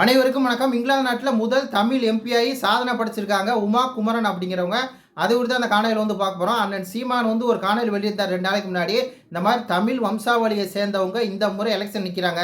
அனைவருக்கும் வணக்கம். இங்கிலாந்து நாட்டில் முதல் தமிழ் எம்பியாகி சாதனை படைச்சிருக்காங்க உமா குமரன் அப்படிங்கிறவங்க. அது குறித்து அந்த காணொலியில் வந்து பார்க்க போகிறோம் அண்ணன் சீமான் வந்து ஒரு காணொலி வெளியிட்டார் ரெண்டு நாளைக்கு முன்னாடி. இந்த மாதிரி தமிழ் வம்சாவளியை சேர்ந்தவங்க இந்த முறை எலெக்ஷன் நிற்கிறாங்க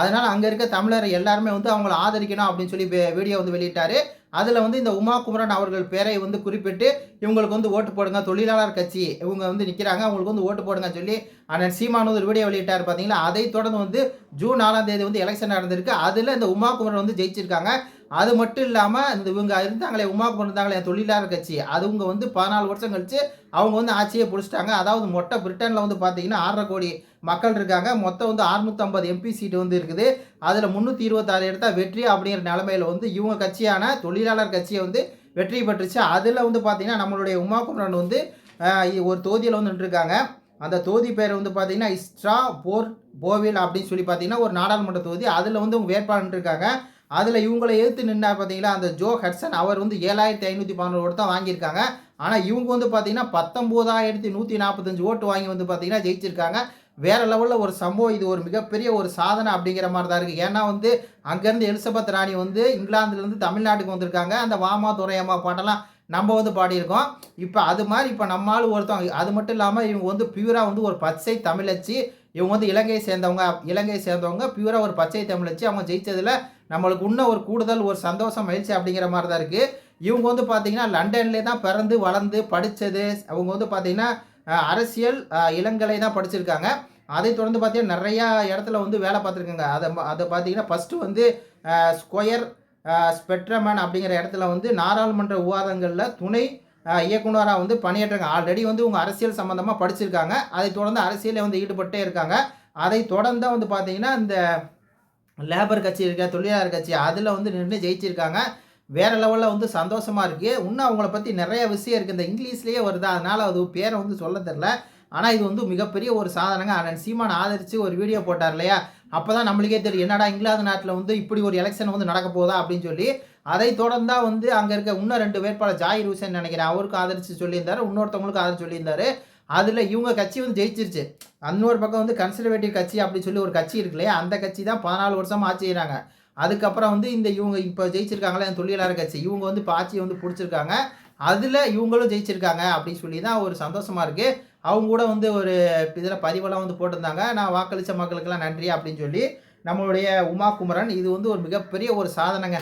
அதனால் அங்கே இருக்க தமிழர் எல்லாருமே வந்து அவங்கள ஆதரிக்கணும் அப்படின்னு சொல்லி வீடியோ வந்து வெளியிட்டார். அதில் வந்து இந்த உமா குமரன் அவர்கள் பேரை வந்து குறிப்பிட்டு இவங்களுக்கு வந்து ஓட்டு போடுங்க தொழிலாளர் கட்சி இவங்க வந்து நிற்கிறாங்க அவங்களுக்கு வந்து ஓட்டு போடுங்க சொல்லி அண்ணன் சீமான் வந்து ஒரு வீடியோ வெளியிட்டார் பார்த்தீங்களா அதை தொடர்ந்து வந்து ஜூன் நாலாம் தேதி வந்து எலெக்ஷன் நடந்திருக்கு. அதில் இந்த உமா குமரன் வந்து ஜெயிச்சிருக்காங்க. அது மட்டும் இல்லாமல் இந்த இவங்க இருந்தாங்களே உமா குமரன் இருந்தாங்களே தொழிலாளர் கட்சி. அதுவங்க வந்து பதினாலு வருஷம் கழிச்சு அவங்க வந்து ஆட்சியை பிடிச்சிட்டாங்க. அதாவது மொட்டை பிரிட்டனில் வந்து பார்த்தீங்கன்னா ஆறரை கோடி மக்கள் இருக்காங்க. மொத்தம் வந்து அறுநூத்தம்பது எம்பி சீட்டு வந்து இருக்குது. அதில் முந்நூற்றி இருபத்தாறு எடுத்தால் வெற்றி அப்படிங்கிற நிலமையில வந்து இவங்க கட்சியான தொழிலாளர் கட்சியை வந்து வெற்றி பெற்றுச்சு. அதில் வந்து பார்த்தீங்கன்னா நம்மளுடைய உமா குமரன் வந்து ஒரு தொகுதியில் வந்து நின்றுருக்காங்க. அந்த தொகுதி பேர் வந்து பார்த்தீங்கன்னா இஸ்ட்ரா போர் போவில் அப்படின்னு சொல்லி பார்த்தீங்கன்னா ஒரு நாடாளுமன்ற தொகுதி. அதில் வந்து அவங்க வேட்பாளர் இருக்காங்க அதில் இவங்களை எதிர்த்து நின்னார் பார்த்தீங்களா அந்த ஜோ ஹட்சன் அவர் வந்து ஏழாயிரத்தி ஐநூற்றி பதினோரு ஓட்டு தான் வாங்கியிருக்காங்க. ஆனால் இவங்க வந்து பார்த்தீங்கன்னா பத்தொம்போதாயிரத்தி நூற்றி நாற்பத்தஞ்சு ஓட்டு வாங்கி வந்து பார்த்தீங்கன்னா ஜெயிச்சிருக்காங்க. வேறு லெவலில் ஒரு சம்பவம் இது ஒரு மிகப்பெரிய ஒரு சாதனை அப்படிங்கிற மாதிரி தான் இருக்குது ஏன்னா வந்து அங்கேருந்து எலிசபெத் ராணி வந்து இங்கிலாந்துலேருந்து தமிழ்நாட்டுக்கு வந்திருக்காங்க. அந்த வாமா துறையம்மா பாட்டெல்லாம் நம்ம வந்து பாடியிருக்கோம். இப்போ அது மாதிரி இப்போ நம்மால் ஒருத்தவங்க அது மட்டும் இல்லாமல் இவங்க வந்து பியூராக வந்து ஒரு பச்சை தமிழச்சி இவங்க வந்து இலங்கையை சேர்ந்தவங்க இலங்கையை சேர்ந்தவங்க பியூராக ஒரு பச்சை தமிழச்சி அவங்க ஜெயிச்சதில் நம்மளுக்கு இன்னும் ஒரு கூடுதல் ஒரு சந்தோஷம் மகிழ்ச்சி அப்படிங்கிற மாதிரி தான் இருக்குது இவங்க வந்து பார்த்திங்கன்னா லண்டன்லேயே தான் பிறந்து வளர்ந்து படித்தது அவங்க வந்து பார்த்திங்கன்னா அரசியல் இளங்கலை தான் படிச்சிருக்காங்க. அதை தொடர்ந்து பார்த்தீங்கன்னா நிறையா இடத்துல வந்து வேலை பார்த்துருக்காங்க. அதை அதை பார்த்தீங்கன்னா ஃபஸ்ட்டு வந்து ஸ்கொயர் ஸ்பெட்ரமேன் அப்படிங்கிற இடத்துல வந்து நாடாளுமன்ற விவாதங்களில் துணை இயக்குனராக வந்து பணியாற்றுறாங்க ஆல்ரெடி வந்து உங்கள் அரசியல் சம்மந்தமாக படிச்சிருக்காங்க. அதை தொடர்ந்து அரசியலில் வந்து ஈடுபட்டே இருக்காங்க. அதை தொடர்ந்து வந்து பார்த்தீங்கன்னா இந்த லேபர் கட்சி இருக்க தொழிலாளர் கட்சி அதில் வந்து நின்று ஜெயிச்சிருக்காங்க. வேறு லெவலில் வந்து சந்தோஷமாக இருக்குது இன்னும் அவங்கள பற்றி நிறைய விஷயம் இருக்குது இந்த இங்கிலீஷ்லேயே வருது? அதனால் அது பேரை வந்து சொல்ல தெரில ஆனால் இது வந்து மிகப்பெரிய ஒரு சாதனைங்க. அண்ணன் சீமான் ஆதரித்து ஒரு வீடியோ போட்டார் இல்லையா? அப்போ தான் நம்மளுக்கே தெரியும். என்னடா இங்கிலாந்து நாட்டில் வந்து இப்படி ஒரு எலெக்ஷன் வந்து நடக்க போதா அப்படின்னு சொல்லி அதை தொடர்ந்தா வந்து அங்கே இருக்க இன்னும் ரெண்டு வேட்பாளர் ஜாயிர் ஹுசேன் நினைக்கிறேன். அவருக்கு ஆதரித்து சொல்லியிருந்தாரு. இன்னொருத்தவங்களுக்கு ஆதரிச்சு சொல்லியிருந்தாரு. அதில் இவங்க கட்சி வந்து ஜெயிச்சிருச்சு. இன்னொரு பக்கம் வந்து கன்சர்வேட்டிவ் கட்சி அப்படி சொல்லி ஒரு கட்சி இருக்கு இல்லையா? அந்த கட்சி தான் பதினாலு வருஷம் ஆட்சி செய்கிறாங்க அதுக்கப்புறம் வந்து இந்த இவங்க இப்போ ஜெயிச்சிருக்காங்களே தொழிலாளர் கட்சி. இவங்க வந்து இப்போ ஆட்சியை வந்து பிடிச்சிருக்காங்க. அதில் இவங்களும் ஜெயிச்சிருக்காங்க அப்படின்னு சொல்லி தான் ஒரு சந்தோஷமாக இருக்குது அவங்க கூட வந்து ஒரு இதில் பதிவெல்லாம் வந்து போட்டிருந்தாங்க. நான் வாக்களித்த மக்களுக்கெல்லாம் நன்றி அப்படின்னு சொல்லி நம்மளுடைய உமா குமரன் இது வந்து ஒரு மிகப்பெரிய ஒரு சாதனைங்க.